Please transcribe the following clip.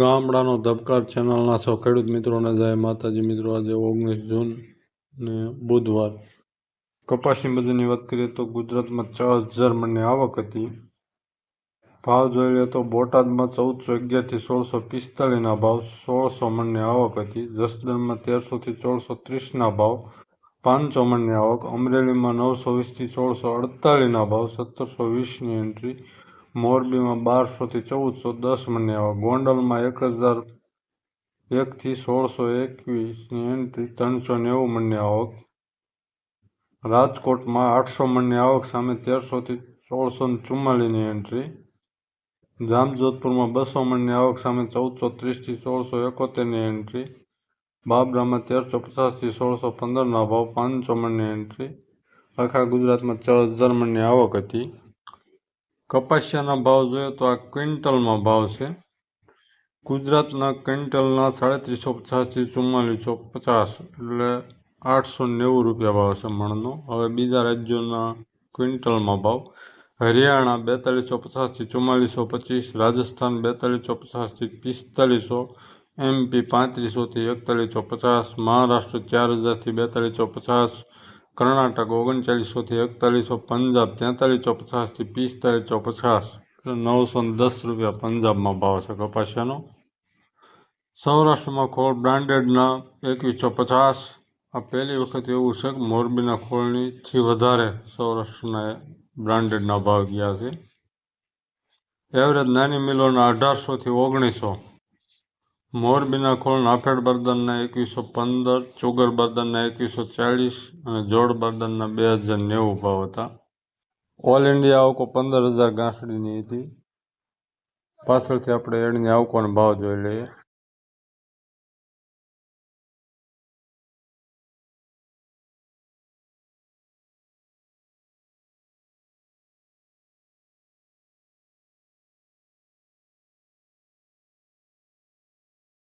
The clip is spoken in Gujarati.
ગામડાનો ધબકાર ચેનલના સૌ ખેડૂત મિત્રોને જય માતાજી મિત્રો, આજે ઓગણીસ જૂન ને બુધવાર. કપાસની બજારની વાત કરીએ તો ગુજરાતમાં છ હજાર મણની આવક હતી. ભાવ જોઈ લે તો બોટાદમાં ચૌદસો અગિયારથી સોળસો પિસ્તાળીસના ભાવ, સોળસો મણની આવક હતી. જસદણમાં તેરસોથી ચોળસો ત્રીસના ભાવ, પાંચસો મણની આવક. અમરેલીમાં નવસો વીસથી સોળસો અડતાલીસના ભાવ, સત્તરસો વીસની એન્ટ્રી મોરબીમાં બારસોથી ચૌદસો દસ આવક ગોંડલમાં એક હજાર એકથી સોળસો એકવીસની એન્ટ્રી ત્રણસો નેવું મણની આવક. રાજકોટમાં આઠસો મણની આવક, સામે તેરસોથી સોળસો ચુમ્માલીસની એન્ટ્રી જામજોધપુરમાં બસો મણની આવક, સામે ચૌદસો ત્રીસથી સોળસો એકોતેરની એન્ટ્રી બાબરામાં તેરસો પચાસથી સોળસો પંદરના ભાવ પાંચસો મણની એન્ટ્રી આખા ગુજરાતમાં ચાર હજાર મણની આવક હતી. કપાસિયાના ભાવ જોઈએ તો આ ક્વિન્ટલમાં ભાવ છે. ગુજરાતના ક્વિન્ટલના સાડત્રીસો પચાસથી ચુમ્માલીસો પચાસ એટલે આઠસો નેવું રૂપિયા ભાવ છે મણનો. હવે બીજા રાજ્યોના ક્વિન્ટલમાં ભાવ. હરિયાણા બેતાલીસો પચાસથી ચુમ્માલીસો પચીસ, રાજસ્થાન બેતાલીસો પચાસથી પિસ્તાલીસો, એમપી પાંત્રીસોથી એકતાલીસો પચાસ, મહારાષ્ટ્ર ચાર હજારથી બેતાલીસો પચાસ કર્ણાટક ઓગણચાલીસોથી એકતાલીસો પંજાબ, તેતાલીસો પચાસથી પિસ્તાલીસો પચાસ. નવસો ને દસ રૂપિયા પંજાબમાં ભાવ છે કપાસિયાનો. સૌરાષ્ટ્રમાં ખોળ બ્રાન્ડેડના એકવીસો પચાસ. આ પહેલી વખત એવું છે કે મોરબીના ખોળનીથી વધારે સૌરાષ્ટ્રના બ્રાન્ડેડના ભાવ ગયા છે. એવરેજ નાની મિલોના અઢારસોથી ઓગણીસો. મોરબીના ખોળ નાફેડ બરદનના એકવીસો પંદર, ચોગર બરદનના એકવીસો ચાળીસ અને જોડ બરદનના બે હજાર નેવું ભાવ હતા. ઓલ ઇન્ડિયા આવકો પંદર હજાર ગાંસડીની હતી. પાછળથી આપણે એડની આવકોનો ભાવ જોઈ લઈએ.